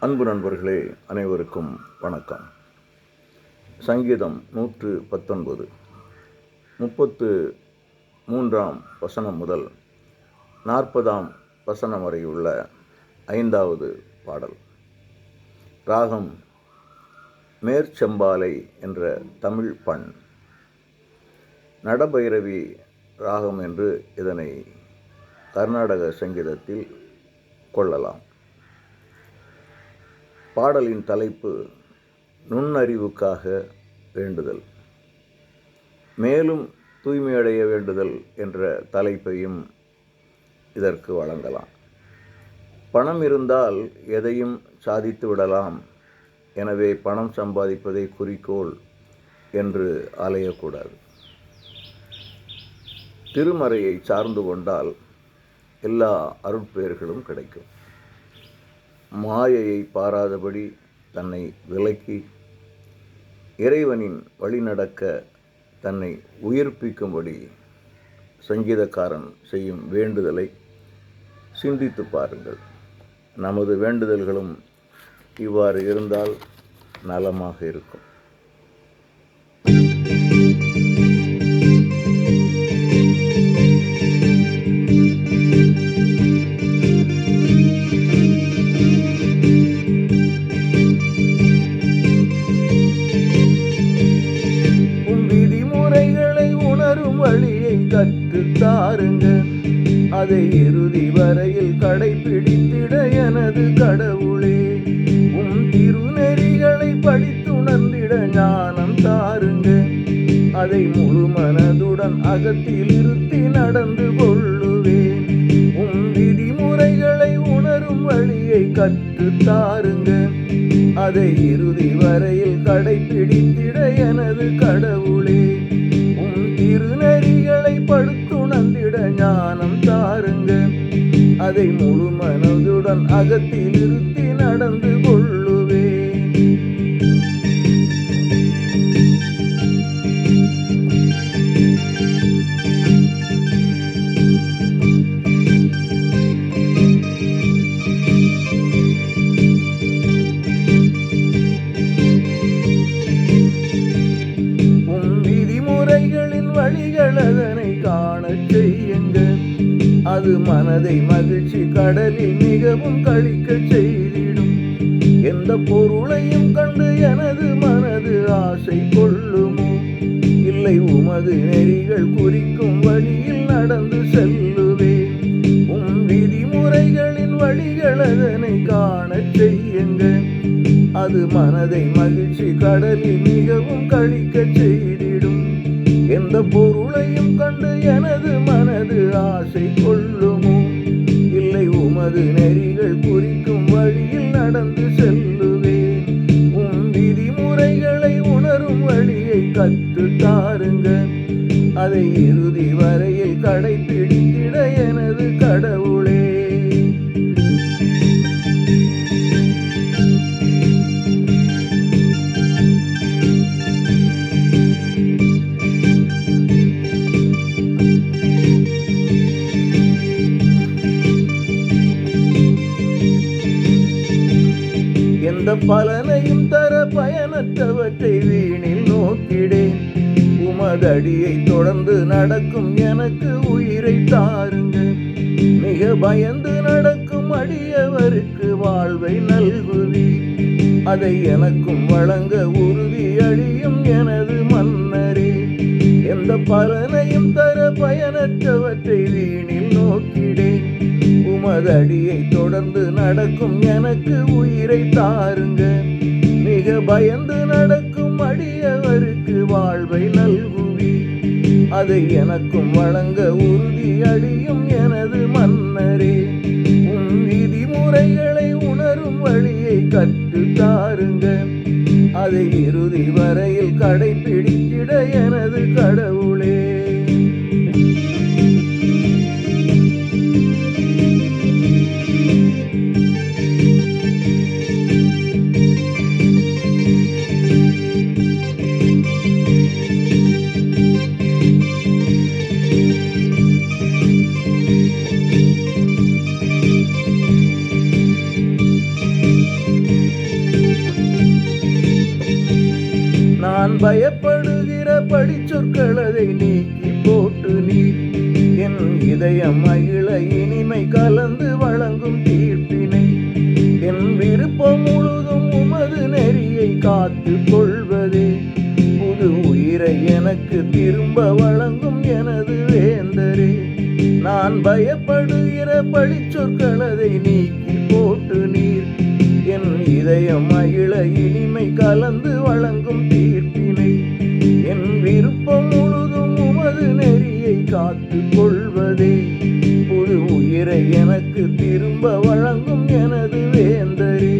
அன்பு நண்பர்களே அனைவருக்கும் வணக்கம். சங்கீதம் நூற்று பத்தொன்பது. முப்பத்து மூன்றாம் வசனம் முதல் நாற்பதாம் வசனம் வரை உள்ள ஐந்தாவது பாடல். ராகம் மேற்செம்பாலை என்ற தமிழ் பண். நடபைரவி ராகம் என்று இதனை கர்நாடக சங்கீதத்தில் கொள்ளலாம். பாடலின் தலைப்பு நுண்ணறிவுக்காக வேண்டுதல். மேலும் தூய்மையடைய வேண்டுதல் என்ற தலைப்பையும் இதற்கு வழங்கலாம். பணம் இருந்தால் எதையும் சாதித்து விடலாம். எனவே பணம் சம்பாதிப்பதை குறிக்கோள் என்று அலையக்கூடாது. திருமறையை சார்ந்து கொண்டால் எல்லா அருட்பெயர்களும் கிடைக்கும். மாயையை பாராதபடி தன்னை விலக்கி இறைவனின் வழிநடக்க தன்னை உயிர்ப்பிக்கும்படி சங்கீதக்காரன் செய்யும் வேண்டுதலை சிந்தித்து பாருங்கள். நமது வேண்டுதல்களும் இவ்வாறு இருந்தால் நலமாக இருக்கும். கற்று தாருங்க. அதை இறுதி வரையில் கடைபிடித்திட எனது கடவுளே. உம் திருநெறிகளை படித்துணர்ந்திட ஞானம் தாருங்க. அதை முழு மனதுடன் அகத்தில் இருத்தி நடந்து கொள்ளுவேன். உம் விதிமுறைகளை உணரும் வழியை கற்று தாருங்க. அதை இறுதி வரையில் கடைபிடித்திட எனது கடவுளே. திருநெறிகளை படுத்துணர்ந்திட ஞானம் தாருங்க. அதை முழு மனதுடன் அகத்தில் இருத்தி நடந்து வழிகள் அதனை காணச் செய்யுங்க. அது மனதை மகிழ்ச்சி கடலில் மிகவும் கழிக்க செய்திடும். எந்த பொருளையும் கண்டு எனது மனது ஆசை கொள்ளுமோ? இல்லை உமது நெறிகள் குறிக்கும் வழியில் நடந்து செல்லுவேன் உம் விதிமுறைகளின் வழிகள் அதனை காண செய்யுங்க. அது மனதை மகிழ்ச்சி கடலில் மிகவும் கழிக்க செய்திடும். எந்த பொருளையும் கண்டு எனது மனது ஆசை கொள்ளுமோ? இல்லை உமது நெறிகள் குறிக்கும் வழியில் நடந்து செல்லுவேன் பலனையும் தர பயனற்றவற்றை வீணில் நோக்கிடேன். உமதடியை தொடர்ந்து நடக்கும் எனக்கு உயிரை தாருங்க. மிக பயந்து நடக்கும் அடியவருக்கு வாழ்வை நல்குவி. அதை எனக்கும் வழங்க உறுதி அழியும் எனது மன்னரே. எந்த பலனை உமதடியை தொடர்ந்து நடக்கும் எனக்கு உயிரை தாருங்க. மிக பயந்து நடக்கும் அடியவருக்கு வாழ்வை நல்குவி. அதை எனக்கும் வழங்க உறுதி அழியும் எனது மன்னரே. உன் விதிமுறைகளை உணரும் வழியை கற்று தாருங்க. அதை இறுதி வரையில் கடைபிடித்திட எனது கடவுள். நான் பயப்படுகிற படிச்சொற்கள் அதை நீக்கி போட்டு நீ. என் இதயம் மகிழ இனிமை கலந்து வழங்கும் தீர்ப்பினை. என் விருப்பம் முழுதும் உமது நெறியை காத்து கொள்வதே. புது உயிரை எனக்கு திரும்ப வழங்கும் எனது வேந்தரே. நான் பயப்படுகிற பழிச்சொற்கள் அதை நீக்கி போட்டு நீர். என் இதயம் மகிழ இனிமை கலந்து வழங்கும் உயிரை எனக்கு திரும்ப வழங்கும் எனது வேந்தரே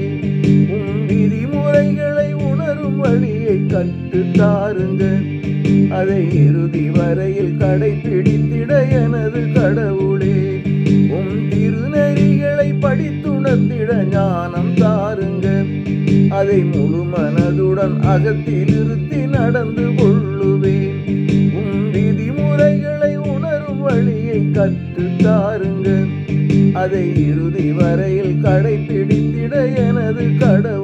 உன் விதிமுறைகளை உணரும் வழியை கற்று தாருங்க. அதை இறுதி வரையில் கடைபிடித்திட எனது கடவுளே உன் திருநெறிகளை படித்துணர்ந்திட ஞானம் தாருங்க. அதை முழு மனதுடன் அகத்தில் இருத்தி நடந்து கொள்ளுவேன். உன் விதிமுறைகளை உணரும் வழியை கற்று அதை இறுதி வரையில் கடைபிடித்திட எனது கடவுள்